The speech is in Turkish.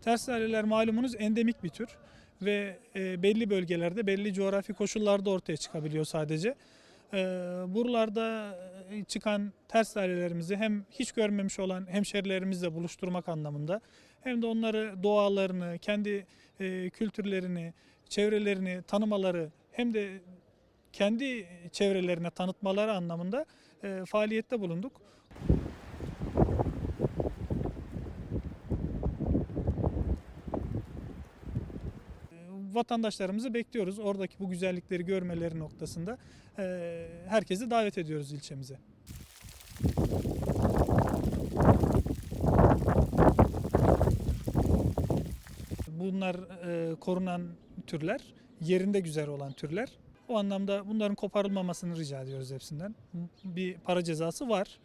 Ters laleler malumunuz endemik bir tür ve e, belli bölgelerde belli coğrafi koşullarda ortaya çıkabiliyor sadece. E, buralarda e, çıkan ters lalelerimizi hem hiç görmemiş olan hemşerilerimizle buluşturmak anlamında hem de onları doğalarını, kendi e, kültürlerini, çevrelerini tanımaları hem de kendi çevrelerine tanıtmaları anlamında e, faaliyette bulunduk. Vatandaşlarımızı bekliyoruz. Oradaki bu güzellikleri görmeleri noktasında herkesi davet ediyoruz ilçemize. Bunlar korunan türler, yerinde güzel olan türler. O anlamda bunların koparılmamasını rica ediyoruz hepsinden. Bir para cezası var.